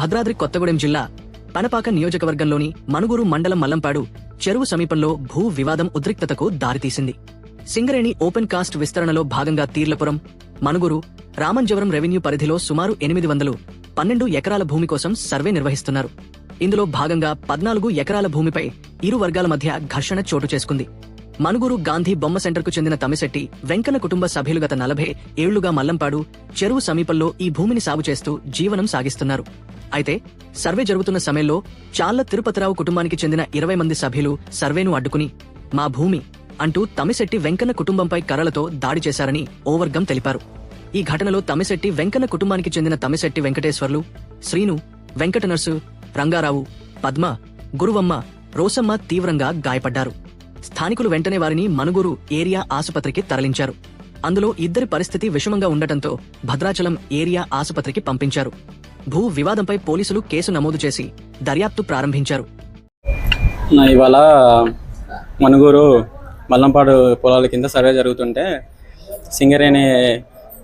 భద్రాద్రి కొత్తగూడెం జిల్లా పనపాక నియోజకవర్గంలోని మనుగురు మండలం మల్లంపాడు చెరువు సమీపంలో భూ వివాదం ఉద్రిక్తతకు దారితీసింది. సింగరేణి ఓపెన్ కాస్ట్ విస్తరణలో భాగంగా తీర్లపురం మనుగురు రామంజవరం రెవెన్యూ పరిధిలో సుమారు ఎనిమిది వందలు పన్నెండు ఎకరాల భూమి కోసం సర్వే నిర్వహిస్తున్నారు. ఇందులో భాగంగా పద్నాలుగు ఎకరాల భూమిపై ఇరు వర్గాల మధ్య ఘర్షణ చోటు చేసుకుంది. మనుగురు గాంధీ బొమ్మ సెంటర్కు చెందిన తమిశెట్టి వెంకన్న కుటుంబ సభ్యులు గత నలభై ఏళ్ళుగా మల్లంపాడు చెరువు సమీపంలో ఈ భూమిని సాగు చేస్తూ జీవనం సాగిస్తున్నారు. అయితే సర్వే జరుగుతున్న సమయంలో చాళ్ళ తిరుపతిరావు కుటుంబానికి చెందిన ఇరవై మంది సభ్యులు సర్వేను అడ్డుకుని మా భూమి అంటూ తమిశెట్టి వెంకన్న కుటుంబంపై కర్రలతో దాడి చేశారని ఓవర్గం తెలిపారు. ఈ ఘటనలో తమిశెట్టి వెంకన్న కుటుంబానికి చెందిన తమిశెట్టి వెంకటేశ్వర్లు శ్రీను వెంకట నర్సు రంగారావు పద్మ గురువమ్మ రోసమ్మ తీవ్రంగా గాయపడ్డారు. స్థానికులు వెంటనే వారిని మనుగురు ఏరియా ఆసుపత్రికి తరలించారు. అందులో ఇద్దరి పరిస్థితి విషమంగా ఉండటంతో భద్రాచలం ఏరియా ఆసుపత్రికి పంపించారు. భూ వివాదంపై పోలీసులు కేసు నమోదు చేసి దర్యాప్తు ప్రారంభించారు. నా ఇవాళ మనుగూరు మల్లంపాడు పొలాల కింద సర్వే జరుగుతుంటే సింగరేణి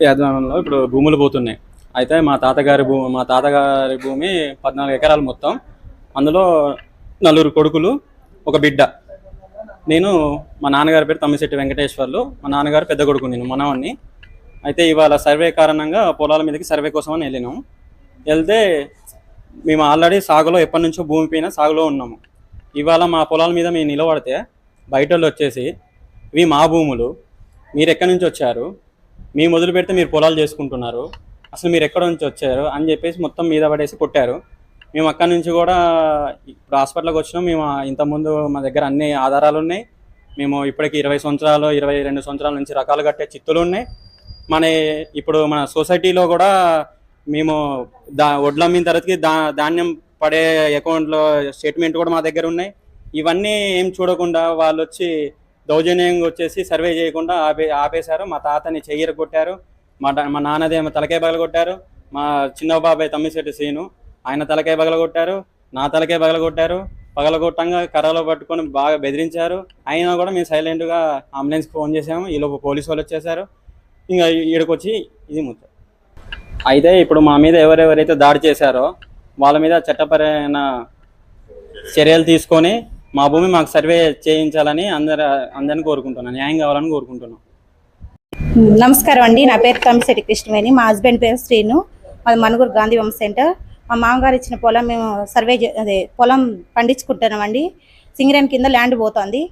యాదవంలో ఇప్పుడు భూములు పోతున్నాయి. అయితే మా తాతగారి భూ మా తాతగారి భూమి పద్నాలుగు ఎకరాలు మొత్తం. అందులో నలుగురు కొడుకులు ఒక బిడ్డ. నేను మా నాన్నగారి పేరు తమ్మిశెట్టి వెంకటేశ్వర్లు. మా నాన్నగారు పెద్ద కొడుకు నేను మనవాణ్ణి. అయితే ఇవాళ సర్వే కారణంగా పొలాల మీదకి సర్వే కోసమని వెళ్ళినాం. వెళ్తే మేము ఆల్రెడీ సాగులో ఎప్పటి నుంచో భూమి పైన సాగులో ఉన్నాము. ఇవాళ మా పొలాల మీద మేము నిలబడితే బయట వాళ్ళు వచ్చేసి ఇవి మా భూములు మీరు ఎక్కడి నుంచి వచ్చారు? మీ మొదలు పెడితే మీరు పొలాలు చేసుకుంటున్నారు. అసలు మీరు ఎక్కడ నుంచి వచ్చారు? అని చెప్పేసి మొత్తం మీద పడేసి కొట్టారు. మేము అక్కడి నుంచి కూడా ఇప్పుడు హాస్పిటల్కి వచ్చినాం. మేము ఇంతకుముందు మా దగ్గర అన్ని ఆధారాలు ఉన్నాయి. మేము ఇప్పటికి ఇరవై సంవత్సరాలు ఇరవై రెండు సంవత్సరాల నుంచి రకాలు కట్టే చిత్తులు ఉన్నాయి. మన ఇప్పుడు మన సొసైటీలో కూడా మేము దా వడ్లు అమ్మిన తర్వాతకి దా ధాన్యం పడే అకౌంట్లో స్టేట్మెంట్ కూడా మా దగ్గర ఉన్నాయి. ఇవన్నీ ఏం చూడకుండా వాళ్ళు వచ్చి దౌర్జన్యంగా వచ్చేసి సర్వే చేయకుండా ఆపే ఆపేశారు. మా తాతని చెయ్యర కొట్టారు. మా మా నాన్నదేమో తలకాయ పగల కొట్టారు. మా చిన్న బాబాయ్ తమ్మిశెట్టి సీను ఆయన తలకాయ పగల కొట్టారు. నా తలకాయ పగల కొట్టారు. పగలగొట్టంగా కర్రలో పట్టుకొని బాగా బెదిరించారు. అయినా కూడా మేము సైలెంట్గా అంబులెన్స్కి ఫోన్ చేసాము ఈలోపు పోలీసు వాళ్ళు వచ్చేసారు ఇంకా ఈడకొచ్చి ఇది ముచ్చ అయితే ఇప్పుడు మా మీద ఎవరెవరైతే దాడి చేశారో వాళ్ళ మీద చట్టపరమైన చర్యలు తీసుకొని మా భూమి మాకు సర్వే చేయించాలని అందరు అందరిని కోరుకుంటున్నాను. న్యాయం కావాలని కోరుకుంటున్నాను నమస్కారం అండి. నా పేరు తమిశెట్టి కృష్ణవేణి. మా హస్బెండ్ పేరు శ్రీను. మాది మనుగురు గాంధీ హోమ్ సెంటర్. మా మామగారు ఇచ్చిన పొలం మేము సర్వే అదే పొలం పండించుకుంటున్నామండి సింగరేణి కింద ల్యాండ్ పోతుంది.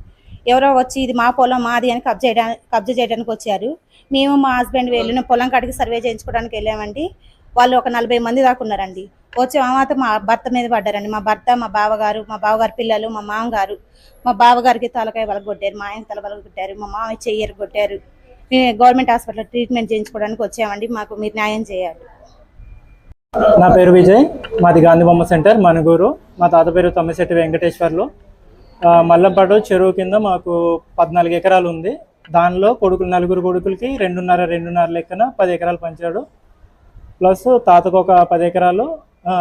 ఎవరో వచ్చి ఇది మా పొలం మాది అని కబ్జా చేయడానికి కబ్జా చేయడానికి వచ్చారు. మేము మా హస్బెండ్ వెళ్ళిన పొలం కాడికి సర్వే చేయించుకోవడానికి వెళ్ళామండి. వాళ్ళు ఒక నలభై మంది దాకా ఉన్నారండి. వచ్చే మా మాత మా భర్త మీద పడ్డారండి. మా భర్త మా బావగారు మా బావగారు పిల్లలు మా మామగారు మా బావగారికి తలకాయ కొట్టారు మా ఆయన తల కొట్టారు మా మామయ్య చెయ్యరు కొట్టారు. మేము గవర్నమెంట్ హాస్పిటల్ ట్రీట్మెంట్ చేయించుకోవడానికి వచ్చామండి. మాకు మీరు న్యాయం చేయాలి. నా పేరు విజయ్. మాది గాంధీ బొమ్మ సెంటర్ మనుగూరు. మా తాత పేరు తమ్మిశెట్టి వెంకటేశ్వర్లు. మల్లంపాడు చెరువు కింద మాకు పద్నాలుగు ఎకరాలు ఉంది. దానిలో కొడుకులు నలుగురు కొడుకులకి రెండున్నర రెండున్నర లెక్కన పది ఎకరాలు పంచాడు. ప్లస్ తాతకు ఒక పది ఎకరాలు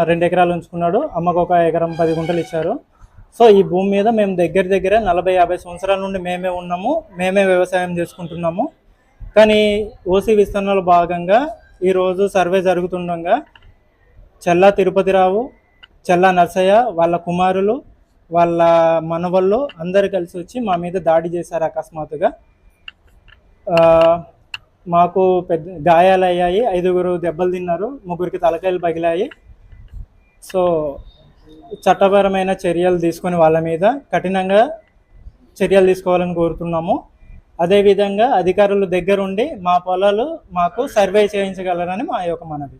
రెండు ఎకరాలు ఉంచుకున్నాడు. అమ్మకు ఒక ఎకరం పది గుంటలు ఇచ్చారు. సో ఈ భూమి మీద మేము దగ్గర దగ్గర నలభై యాభై సంవత్సరాల నుండి మేమే ఉన్నాము. మేమే వ్యవసాయం చేసుకుంటున్నాము. కానీ ఓసీ విస్తరణలో భాగంగా ఈరోజు సర్వే జరుగుతుండగా చెల్లా తిరుపతిరావు చెల్లా నర్సయ్య వాళ్ళ కుమారులు వాళ్ళ మనవళ్ళు అందరు కలిసి వచ్చి మా మీద దాడి చేశారు అకస్మాత్తుగా. మాకు పెద్ద గాయాలు అయ్యాయి ఐదుగురు దెబ్బలు తిన్నారు. ముగ్గురికి తలకాయలు పగిలాయి. సో చట్టపరమైన చర్యలు తీసుకొని వాళ్ళ మీద కఠినంగా చర్యలు తీసుకోవాలని కోరుతున్నాము. అదేవిధంగా అధికారుల దగ్గరుండి మా పొలాలు మాకు సర్వే చేయించగలరని మా యొక్క మనవి.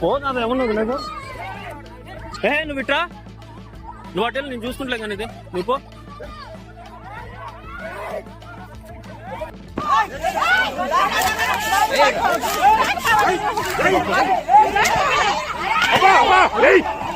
పోదా ఏమన్నా నాకు ఏ నువ్వు ఇట్రా? నువ్వు అటెల్ నేను చూసుకుంటలే కానీ ఇది. నువ్వు పో. తిత్తన్నదే చెట్టు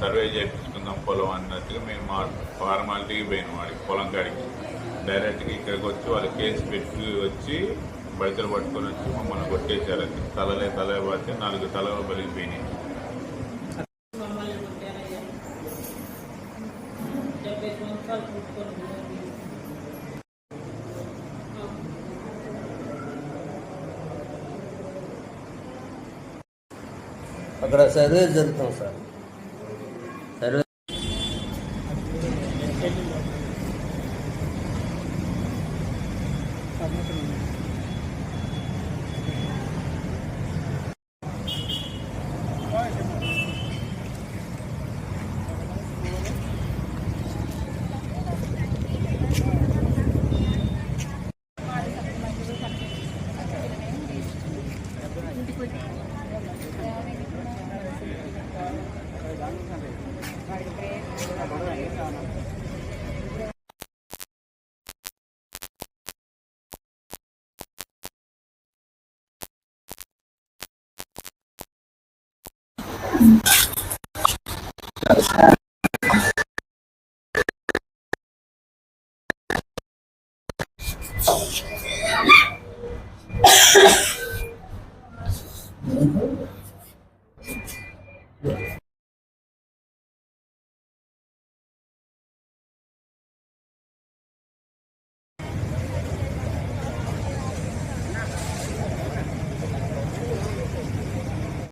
సర్వే చేయించుకుందాం పొలం అన్నట్టుగా మేము మా ఫార్మాలిటీకి పోయినాం వాడికి పొలం కాడికి. డైరెక్ట్గా ఇక్కడికి వచ్చి వాళ్ళు కేసు పెట్టి వచ్చి బడితలు పట్టుకొని వచ్చి మమ్మల్ని కొట్టేశారు. తలలే తల పడితే నాలుగు తల బలిగిపోయినాయి అక్కడ సర్వే జరుగుతాం సార్. Survey Uh -huh.